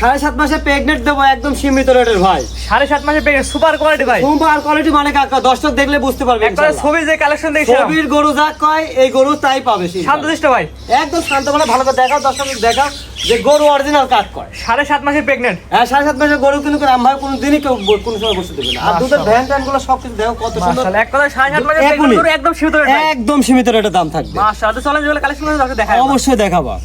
সাড়ে সাত মাসে প্রেগনেন্ট দেবো একদম সীমিত রেটের ভাই। সাড়ে সাত মাসে পেয়ে সুপার কোয়ালিটি ভাই। সুপার কোয়ালিটি মানে কাকা দর্শক দেখলে বুঝতে পারবে একবারে। ছবি যে কালেকশন দেখছিলাম। ছবির গরু যা কয় এই গরু তাই পাবে। শান্তশিষ্ট ভাই। একদম শান্ত মানে ভালো করে দেখাও দর্শক দেখাও যে গরু অরিজিনাল কাট কয়। সাড়ে সাত মাসে প্রেগনেন্ট হ্যাঁ সাড়ে সাত মাসের গরু কিন্তু করে আমার কোনো দিনই কেউ কোনো সময় বসে দেবে না। আর দুধের ভ্যান ট্যানগুলো সব কিছু দেখো কত সুন্দর। এক কথা সাড়ে সাত মাসে একদম সীমিত রেট একদম সীমিত রেটের দাম থাকবে। মাশাআল্লাহ চলেন যেগুলো কালেকশন করে দেখায় অবশ্যই দেখাবা।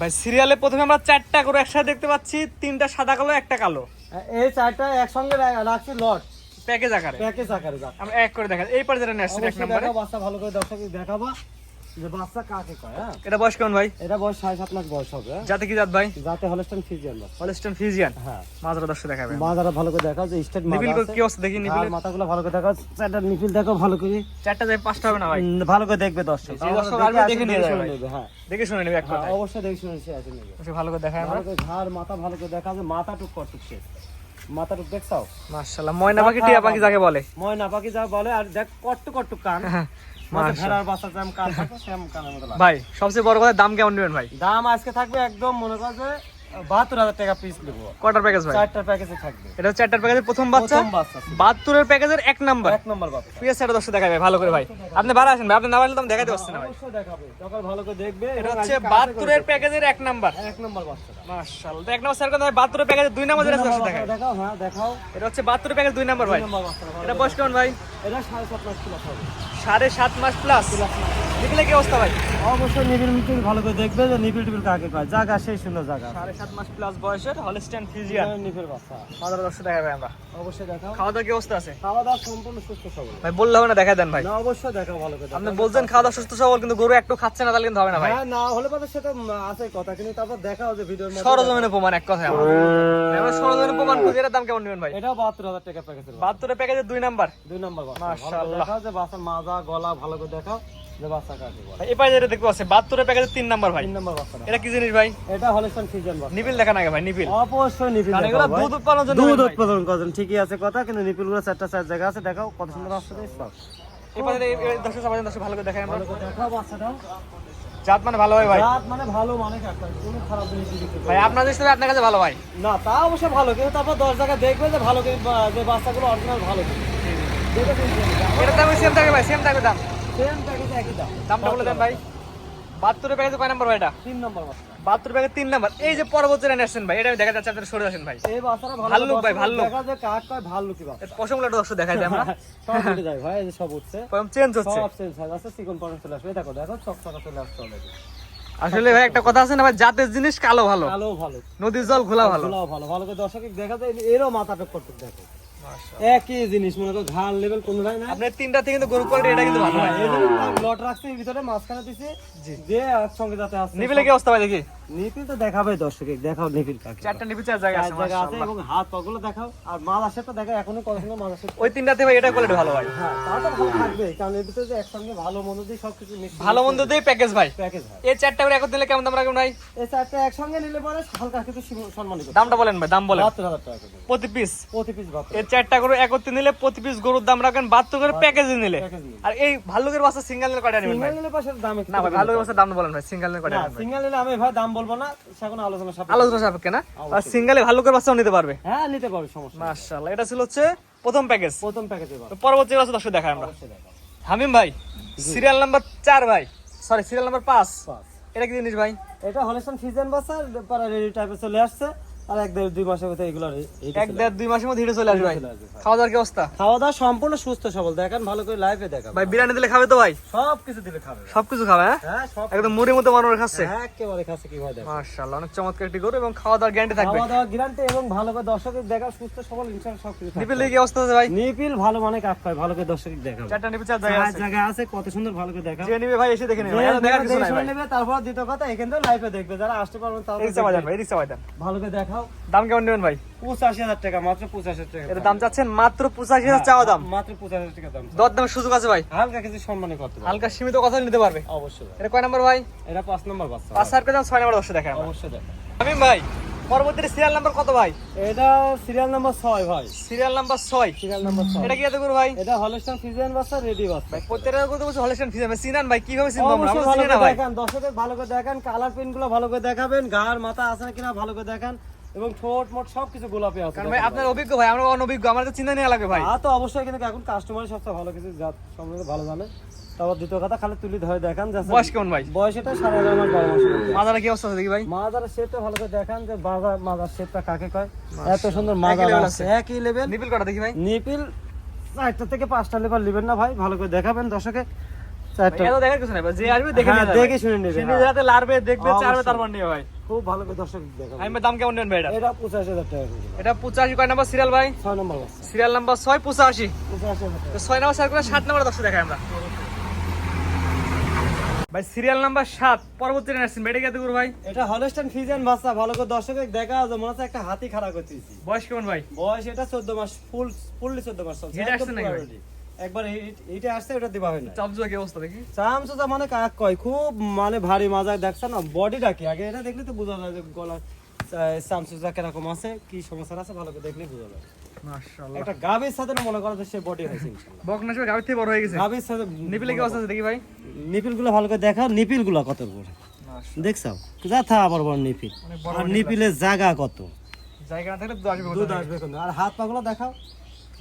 ভাই সিরিয়ালে প্রথমে আমরা চারটা করে একসাথে দেখতে পাচ্ছি তিনটা সাদা কালো একটা কালো। এই চারটা একসঙ্গে রাখছি লট প্যাকেজ আকারে। প্যাকেজ আকারে আমরা এক করে দেখা এই পারে যেটা নেসছে এক নম্বরে। বাচ্চা ভালো করে দর্শক দেখাবা। যে বাচ্চা কাকে কয় হ্যাঁ? এটা বয়স কেমন ভাই? এটা বয়স সাড়ে সাত মাস বয়স হবে হ্যাঁ? যাতে কি জাত ভাই? যাতে হলস্টাইন ফিজিয়ান বাচ্চা ফিজিয়ান হ্যাঁ। মাঝরা দর্শক দেখাবে মাজারা ভালো করে দেখাও যে স্টেট নিবিল কি অবস্থা? দেখি নিবিল মাথাগুলো ভালো করে দেখাও। চারটা নিপিল দেখো ভালো করে। চারটা যাই পাঁচটা হবে না ভাই? ভালো করে দেখবে দর্শক। দর্শক দেখে আসবে, আসবে, দেখে নিয়ে যাবে শুনে ভাই। নেবে, দেখে শুনে নেবে এক কথা অবশ্যই দেখে শুনে সে আসে নেবে। ভালো করে দেখায় আমরা। ঘাড় মাথা ভালো করে দেখা যে মাথা টুক করটুক সে। মাথা টুক দেখছাও মাশাআল্লাহ ময়না পাখি টিয়া পাখি যাকে বলে। ময়না পাখি যা বলে আর দেখ কট্টু কট্টু কান। ভাই সবচেয়ে বড় কথা দাম কেমন নেবেন ভাই? দাম আজকে থাকবে একদম মনে কর যে বাহাত্তর হাজার টাকা পিস নেব। কটার প্যাকেজ ভাই? চারটার প্যাকেজে থাকবে। এটা হচ্ছে চারটার প্যাকেজের প্রথম বাচ্চা। বাহাত্তরের প্যাকেজের এক নাম্বার এক নম্বর বাচ্চা। পিএস এটা দর্শক দেখাবে ভালো করে ভাই। আপনি ভাড়া আসেন ভাই আপনি না পারলে তো দেখাতে পারছি না ভাই। দেখাবে যখন ভালো করে দেখবে এটা হচ্ছে বাহাত্তরের প্যাকেজের এক নাম্বার এক নম্বর বাচ্চাটা মাশাআল্লাহ তো এক নাম্বার স্যার কথা বাহাত্তরের প্যাকেজের দুই নাম্বার যেটা দেখাও হ্যাঁ দেখাও। এটা হচ্ছে বাহাত্তরের প্যাকেজ দুই নাম্বার ভাই। এটা বয়স কেমন ভাই? এটা সাড়ে সাত মাস প্লাস হবে। সাড়ে সাত মাস প্লাস নিপিলে কি অবস্থা ভাই? অবশ্যই নিবিল মিটিল ভালো করে দেখবে যে নিবিল টিবিল কাকে কয়। জায়গা সেই সুন্দর জায়গা সাড়ে সাত মাস প্লাস বয়সের হলস্টাইন ফিজিয়ান নিবিল বাচ্চা। মাদার দর্শক দেখাবে আমরা। অবশ্যই দেখাও। খাওয়া দাওয়ার কি অবস্থা আছে? খাওয়া দাওয়া সম্পূর্ণ সুস্থ সবল। ভাই বললে হবে না দেখা দেন ভাই। না অবশ্যই দেখাও ভালো করে। আপনি বলছেন খাওয়া দাওয়া সুস্থ সবল কিন্তু গরু একটু খাচ্ছে না তাহলে কিন্তু হবে না ভাই। হ্যাঁ না হলে সেটা আছে কথা কিন্তু তারপর দেখাও যে ভিডিওর মধ্যে। সরজমিনে প্রমাণ এক কথা আমরা। আমরা প্রমাণ দাম কেমন নেবেন ভাই? টাকা প্যাকেজের। বাহাত্তরের দুই নাম্বার দুই নম্বর বাচ্চা মাশাআল্লাহ। দেখাও যে বাচ্চার মাজা গলা ভালো করে যে বাচ্চা কাকে বলে। এই পাশে যেটা দেখতে পাচ্ছি বাহাত্তরের প্যাকেজের তিন নাম্বার ভাই। তিন নম্বর এটা কি জিনিস ভাই? এটা হলিস্টান দেখান আগে ভাই নিবিল অবশ্যই নিপিল কারণ এগুলো দুধ উৎপাদনের জন্য দুধ উৎপাদন করেন ঠিকই আছে কথা কিন্তু নিপিলগুলো চারটা চার জায়গা আছে দেখাও কত সুন্দর আসছে দর্শক সবাই দর্শক ভালো করে দেখাই আমরা। জাত মানে ভালো হয় ভাই। রাত মানে ভালো মানে কোনো খারাপ জিনিস ভাই আপনার কাছে ভালো ভাই না তা অবশ্য ভালো কিন্তু তারপর দশ জায়গা দেখবে যে ভালো যে বাচ্চাগুলো অরিজিনাল ভালো যেটা দাম সেম থাকবে ভাই সেম থাকবে দাম। সেম প্যাকেজ একই দাম। দামটা বলে দেন ভাই। বাহাত্তরের প্যাকেজে কয় নাম্বার ভাই এটা? তিন নম্বর নাম্বার। এই যে পরবর্তী রান আসছেন ভাই এটা আমি দেখা যাচ্ছে আপনারা সরে আসেন ভাই। এই ভালো ভাল্লুক ভাই, দর্শক ভাল্লুক। দেখা যায় কাক কয় ভালো কি বাচ্চা পশমগুলো দর্শক দেখাই দিই আমরা। সব উঠে যায় ভাই এই যে সব উঠছে। চেঞ্জ হচ্ছে। সব চেঞ্জ হয়ে যাচ্ছে চিকন পরন চলে আসবে। এই দেখো দেখো চকচকা চলে আসছে অলরেডি আসলে ভাই একটা কথা আছে না ভাই জাতের জিনিস কালো ভালো। কালো ভালো। নদীর জল খোলা ভালো। ভালো ভালো করে দর্শক দেখা যায় এরও মাথাটা করতে দেখো। একই জিনিস মনে করো ঘাল লেভেল কোনো নাই। না আপনার তিনটা থেকে কিন্তু গরু কোয়ালিটি এটা কিন্তু ভালো হয়। লট রাখছে এর ভিতরে মাঝখানে দিছে যে সঙ্গে যাতে আছে নিবিলে কি অবস্থা ভাই দেখি? নিপিল তো দেখাবে দর্শকে দেখাও নিপিল কাকে। চারটা নিবি চার জায়গা আছে জায়গা আছে এবং হাত পাগুলো দেখাও আর মাল আসে তো দেখা এখনও কত সুন্দর মাল আসে ওই তিনটাতে ভাই এটা কোয়ালিটি ভালো ভাই হ্যাঁ তা তো ভালো থাকবে কারণ এর ভিতরে যে একসঙ্গে ভালো মন্দ দিয়ে সবকিছু মিক্স ভালো মন্দ দিয়ে প্যাকেজ ভাই। প্যাকেজ হয় এই চারটা করে একত্রে নিলে কেমন দাম রাখবেন ভাই? এই চারটা একসঙ্গে নিলে পরে হালকা কিছু সম্মানিত। দামটা বলেন ভাই দাম বলেন। টাকা প্রতি পিস প্রতি পিস এই চারটা করে একত্রে নিলে প্রতি পিস গরুর দাম রাখবেন বাহাত্তর করে প্যাকেজে নিলে। আর এই ভাল্লুকের বাচ্চা সিঙ্গেল নিলে কয়টা নেবেন ভাই? সিঙ্গেল নিলে পাশে দাম না ভাই ভাল্লুকের বাচ্চার দাম বলেন ভাই সিঙ্গেল নিলে কয়টা নেবেন সিঙ্গেল নিলে আমি ভাই দাম বলব না আলোচনা সাপেক্ষে। আলোচনা সাপেক্ষে না? আর সিঙ্গেলে করে বাচ্চাও নিতে পারবে? হ্যাঁ নিতে পারবে সমস্যা মাশাআল্লাহ এটা ছিল হচ্ছে প্রথম প্যাকেজ প্রথম প্যাকেজে পরবর্তী বাচ্চা দর্শক দেখাই আমরা। হামিম ভাই সিরিয়াল নাম্বার চার ভাই। সরি সিরিয়াল নাম্বার পাঁচ। এটা কি জিনিস ভাই? এটা হলেসন সিজন বাচ্চা রেডি টাইপে চলে আসছে। আর এক দেড় দুই মাসের ভিতরে এগুলো এক দেড় দুই মাসের মধ্যে হিটে চলে আসবে ভাই। চলে আসবে, ভাই। খাওয়া দাওয়ার কি অবস্থা? খাওয়া দাওয়া সম্পূর্ণ সুস্থ সবল। দেখেন ভালো করে লাইভে দেখাবো। ভাই বিরিয়ানি দিলে খাবে তো ভাই? সব কিছু দিলে খাবে। সবকিছু খাবে হ্যাঁ? হ্যাঁ একদম মুড়ির মতো মানুষ খাচ্ছে। হ্যাঁ একেবারে খাচ্ছে কি ভাই দেখো। মাশাআল্লাহ অনেক চমৎকার একটি গরু এবং খাওয়া দাওয়ার গ্যারান্টি থাকবে। খাওয়া দাওয়া গ্যারান্টি এবং ভালো করে দর্শকের দেখা সুস্থ সবল ইনশাআল্লাহ সব কিছু নিপিল কি অবস্থা আছে ভাই? নিপিল ভালো মানে ভালো করে দর্শক দেখাবো। চারটা নিপিল চার জায়গা আছে। জায়গা আছে কত সুন্দর ভালো করে দেখাবো। যে নিবে ভাই এসে দেখে নেবে। দেখার কিছু দেখে নাই ভাই। শুনে তারপর দ্বিতীয় কথা এখান থেকে লাইভে দেখবে। যারা আসতে পারবেন ভালো করে দেখাও। দাম কেমন নেবেন ভাই? পঁচাশি হাজার টাকা মাত্র পঁচাশি হাজার টাকা এটা দাম। চাচ্ছেন মাত্র পঁচাশি হাজার চাওয়া দাম? মাত্র পঁচাশি হাজার টাকা দাম। দর দামের সুযোগ আছে ভাই? হালকা কিছু সম্মানই করতে হালকা সীমিত কথা নিতে পারবে। অবশ্যই এটা কয় নাম্বার ভাই? এটা পাঁচ নম্বর বাচ্চা। পাঁচ হাজার দাম ছয় নাম্বার দশটা দেখায় অবশ্যই দেখো আমিন ভাই পরবর্তী সিরিয়াল নাম্বার কত ভাই? এটা সিরিয়াল নাম্বার ছয় ভাই। সিরিয়াল নাম্বার ছয়। সিরিয়াল নাম্বার ছয়। এটা কি এত করব ভাই? এটা হলস্টান ফিজিয়ান বাচ্চা রেডি বাচ্চা। ভাই প্রত্যেকটা কথা বলছে হলেশন ফিজ আমি ভাই কীভাবে চিনবো আমরা আমরা ভালো না ভাই। দেখান ভালো করে দেখান কালার প্রিন্টগুলো ভালো করে দেখাবেন গার মাথা আছে কিনা ভালো করে দেখান। এবং ঠোঁট মোট সবকিছু গোলাপি আছে। কারণ ভাই আপনার অভিজ্ঞ ভাই আমরা অনভিজ্ঞ আমার তো চিন্তা নেওয়া ভাই। তা তো অবশ্যই কিন্তু এখন কাস্টমার সবচেয়ে ভালো কিছু জাত সম্বন্ধে ভালো জানে। তারপর দ্বিতীয় কথা খালি তুলি ধরে দেখান বয়স কেমন ভাই? বয়স এটা সাড়ে এগারো মাস বারো মাস। মাজারা কি অবস্থা দেখি ভাই? শেপটা ভালো করে দেখান যে বাজার মাজার শেপটা কাকে কয়। এত সুন্দর মাজার আছে। একই লেভেল নিপিল কটা দেখি ভাই? নিপিল চারটা থেকে পাঁচটা লেবার নেবেন না ভাই ভালো করে দেখাবেন দর্শকে। চারটা। দেখার কিছু নাই ভাই যে আসবে দেখে হ্যাঁ, দেখে শুনে নেবে, সে হ্যাঁ। লারবে দেখবে চারবে তারপর নিয়ে ভাই। খুব ভালো করে দর্শক দেখাবেন আমি দাম কেমন নেবেন ভাই এটা এটা পঁচাশি হাজার টাকা এটা পঁচাশি কয় নাম্বার সিরিয়াল ভাই? ছয় নম্বর সিরিয়াল নাম্বার ছয় পঁচাশি। পঁচাশি হাজার টাকা। তো ছয় নাম্বার সার্কুলার সাত নাম্বার দশটা দেখাই আমরা। ভাই সিরিয়াল নাম্বার সাত পরবর্তী আসছেন। বেড়ে গেছে গুরু ভাই? এটা হলস্টাইন ফিজিয়ান বাচ্চা ভালো করে দর্শকে দেখা যে মনে হচ্ছে একটা হাতি খাড়া করতেছি। বয়স কেমন ভাই? বয়স এটা চোদ্দ মাস ফুল ফুললি চোদ্দ মাস চলছে এটা আসছে নাকি। একবার এইটা আসছে ওটা দিবা হয় না চাপজুয়া কি অবস্থা দেখি চামচুটা মানে কাক কয়? খুব মানে ভারী মাজা দেখছ না? বডিটা কি? আগে এটা দেখলে তো বোঝা যায় যে গলা কীরকম আছে কি সমস্যা আছে ভালো করে দেখলে বোঝা যায়। একটা গাভীর সাথে না মনে করো সে বডি হয়েছে বকনা সব গাভীর থেকে বড় হয়ে গেছে? গাভীর সাথে নিপিলে কি অবস্থা দেখি ভাই। ভালো করে দেখা নিপিলগুলো কত বড়? দেখছাও যথা আবার বড় নিপিল। অনেক আর নিপিলের জায়গা কত? জায়গা না থাকলে দুধ আসবে দুধ আসবে আর হাত দেখাও।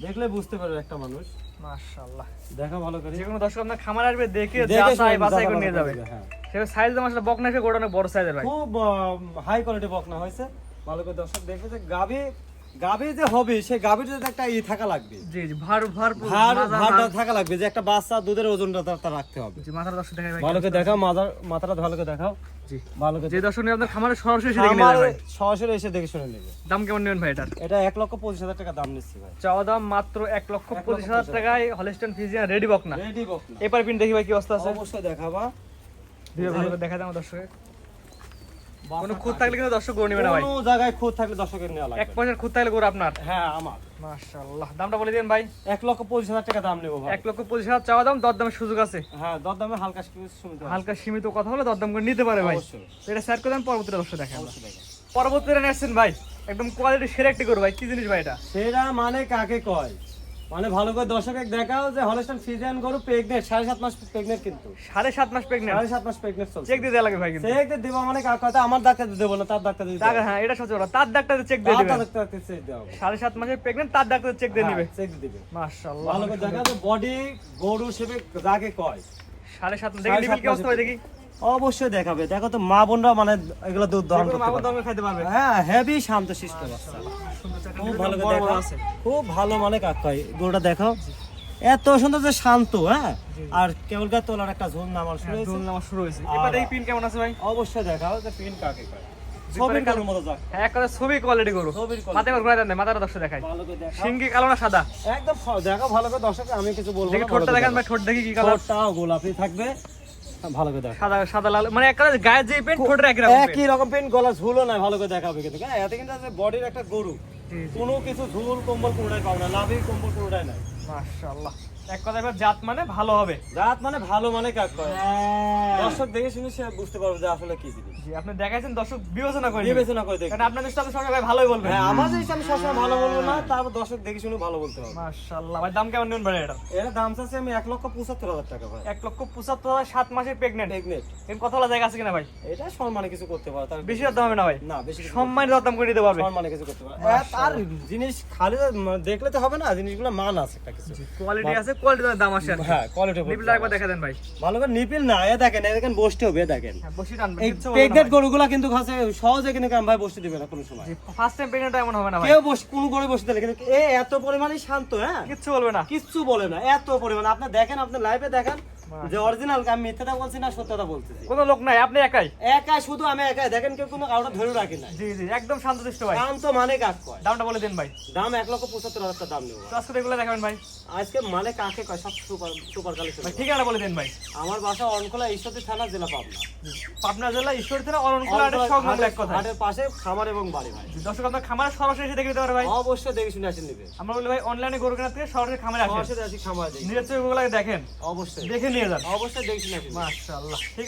দেখলে বুঝতে পারবে একটা মানুষ। মাশাআল্লাহ। দেখা ভালো করে। যে কোনো দর্শক আপনার খামার আসবে দেখে যাচাই বাছাই করে নিয়ে যাবে। হ্যাঁ। সেটা সাইজ দাম আসলে বকনা সে গোড়ানো বড় সাইজের ভাই। খুব হাই কোয়ালিটি বকনা হয়েছে। ভালো করে দর্শক দেখবে যে গাভী গাভী যে হবে সে একটা ই থাকা লাগবে। জি জি ভার ভার ভার ভারটা থাকা লাগবে যে একটা বাচ্চা দুধের ওজনটা তার রাখতে হবে। জি মাথার দর্শক দেখাই ভাই ভালো করে দেখাও মাথার মাথাটা ভালো করে দেখাও। জি। ভালো করে যে দর্শক নিয়ে আপনার খামারে সরাসরি এসে দেখে ভাই সরাসরি এসে দেখে শুনে নেবে। দাম কেমন নেবেন ভাই এটার এটা এক লক্ষ পঁচিশ হাজার টাকা দাম নিচ্ছি ভাই। চাওয়া দাম মাত্র এক লক্ষ এক লক্ষ পঁচিশ হাজার টাকায় হলিস্টন ফিজিয়ান রেডি বকনা রেডি বকনা এবার পিন দেখি ভাই কি অবস্থা আছে। অবশ্যই দেখাবা। ভালো করে দেখা দাম দর্শকে কোনো খুঁত থাকলে কিন্তু দর্শক গড়ে নেবে না ভাই। কোনো জায়গায় খুদ থাকলে দর্শকের নেওয়া এক পয়সার খুঁত থাকলে গরু আপনার। হ্যাঁ আমার। মাশাআল্লাহ। দামটা বলে দিন ভাই। এক লক্ষ পঁচিশ হাজার টাকা দাম নেব ভাই। এক লক্ষ পঁচিশ হাজার চাওয়া দাম দর দামের সুযোগ আছে। হ্যাঁ দর দামে হালকা আছে। হালকা সীমিত কথা হলে দরদাম করে নিতে পারে ভাই। এটা স্যার করে দেন পরবর্তী দর্শক অবশ্যই দেখেন। আসছেন ভাই। একদম কোয়ালিটি সেরা একটি করো ভাই। কি জিনিস ভাই এটা? সেরা মানে কাকে কয়? মানে ভালো করে দর্শকের দেখাও যে হলস্টাইন গরু প্রেগনেন্ট সাড়ে সাত মাস প্রেগনেন্ট কিন্তু। সাড়ে সাত মাস প্রেগনেন্ট সাড়ে সাত মাস প্রেগনেন্ট চলছে। চেক দিয়ে লাগে ভাই কিন্তু। চেক দিয়ে দেবো মানে কথা? আমার ডাক্তার দেবো না তার ডাক্তার দিতে হ্যাঁ এটা করা তার ডাক্তার চেক দিয়ে তার ডাক্তার চেক সাড়ে সাত মাসের প্রেগনেন্ট তার ডাক্তার চেক দিয়ে নিবে। চেক দিয়ে দিবে। মাশাআল্লাহ। ভালো করে দেখা বডি গরু সেবে যাকে কয়। সাড়ে সাত মাস দেখি কি অবস্থা দেখি। অবশ্যই দেখাবে। দেখো তো মা বোনরা মানে এগুলো দুধ দহন করতে পারবে। হ্যাঁ হেভি শান্ত শিষ্ট বাচ্চা। খুব ভালো আছে। খুব মানে কাক গরুটা দেখো এত সুন্দর যে শান্ত হ্যাঁ? আর কেবলকার তোলার একটা ঝুল নামার শুরু হয়েছে। দোল নামা শুরু হয়েছে। এবার দেখি পিন কেমন আছে ভাই? অবশ্যই দেখাও যে পিন কাকে কয়। ছবির কালোর মতো যাক। হ্যাঁ এক কথা ছবি কোয়ালিটি করো মাথায় ঘুরাই দেন মাথাটা দর্শক দেখাই ভালো করে দেখাও। সিঙ্গি কালো না সাদা? একদম দেখো ভালো করে দর্শক আমি কিছু বলব দেখি ঠোঁটটা ভালো করে দেখান দেখাও। ভাই ঠোঁট দেখি কি কালার। ঠোঁটটাও গোলাপি থাকবে। হ্যাঁ, ভালো করে দেখো সাদা সাদা লাল মানে এক কথা গায়ে যে পেন ঠোঁটের একই রকম একই রকম পেন গলা ঝুলও নাই ভালো করে দেখাবে কিন্তু। হ্যাঁ এতে কিন্তু বডির একটা গরু। কোনো কিছু ঝুল কম্বল কোনোটাই পাবো না লাভের কম্বল কোনোটাই নাই। মাশাআল্লাহ। এক কথা এবার জাত মানে ভালো হবে। রাত মানে ভালো মানে কাজ করে দর্শক দেখে শুনে সে বুঝতে পারবে যে আসলে কি জিনিস। আপনি দেখাইছেন দর্শক বিবেচনা করে বিবেচনা করে আপনাদের সাথে সঙ্গে ভাই ভালোই হ্যাঁ আমার জিনিস আমি সবসময় ভালো বলব না তারপর দর্শক দেখে শুনে ভালো বলতে হবে। মাশাআল্লাহ ভাই দাম কেমন ভাই এটা? এর দাম চাচ্ছি আমি এক লক্ষ পঁচাত্তর হাজার টাকা ভাই। এক লক্ষ পঁচাত্তর হাজার সাত মাসের প্রেগনেন্ট প্রেগনেন্ট এরকম কথা বলা জায়গা আছে কিনা ভাই? এটা সম্মানে কিছু করতে পারে তার বেশি দাম হবে না ভাই? না বেশি কিছু সম্মানিত দাম করে দিতে পারবে। সম্মানে কিছু করতে পারে। আর জিনিস খালি দেখলে তো হবে না জিনিসগুলো মান আছে একটা কিছু। কোয়ালিটি আছে কোয়ালিটি দাম আসে হ্যাঁ কোয়ালিটি নিপিলটা একবার দেখা দেন ভাই। ভালো করে নিপিল না এ দেখেন এ দেখেন বসতে হবে দেখেন। হ্যাঁ বসি টানবে এই প্রেগনেন্ট গরুগুলা কিন্তু খাসে সহজে কিন্তু কাম ভাই বসতে দিবে না কোনো সময়? ফার্স্ট টাইম প্রেগনেন্ট এমন হবে না ভাই। কেউ বস কোন গরু বসতে দিলে কিন্তু এ এত পরিমাণে শান্ত হ্যাঁ? কিচ্ছু বলবে না। কিচ্ছু বলে না এত পরিমাণে। আপনি দেখেন আপনি লাইভে দেখেন যে অরিজিনাল আমি মিথ্যাটা বলছি না সত্যটা বলতেছি। কোনো লোক নাই আপনি একাই? একাই শুধু আমি একাই। দেখেন কেউ কোনো কাউটা ধরে রাখি নাই। জি জি একদম শান্তশিষ্ট ভাই। দাম তো মানে কাক কয়? দামটা বলে দিন ভাই। দাম এক লক্ষ পঁচাত্তর হাজার টাকা দাম নেব। আজকে এগুলো দেখাবেন ভাই। আজকে মানে কাকে কয়? সব সুপার সুপার কালেকশন ভাই ঠিকানা বলে দিন ভাই। আমার বাসা অনকলা ঈশ্বরদী থানা জেলা পাবনা। পাবনা জেলা ঈশ্বর থেকে অরণকুলা আটের সংলগ্ন এক কথা হাটের পাশে খামার এবং বাড়ি ভাই। দর্শক আপনার খামারে সরাসরি এসে দেখে দিতে পারে ভাই। অবশ্যই দেখে শুনে আসেন নিবে। আমরা বলি ভাই অনলাইনে গরু কেনার থেকে সরাসরি খামারে আসেন। সরাসরি আসি খামার দেখি। নিজের চোখে দেখেন। অবশ্যই। দেখে নিয়ে যান। অবশ্যই দেখে শুনে আসেন। মাশাআল্লাহ। ঠিক আছে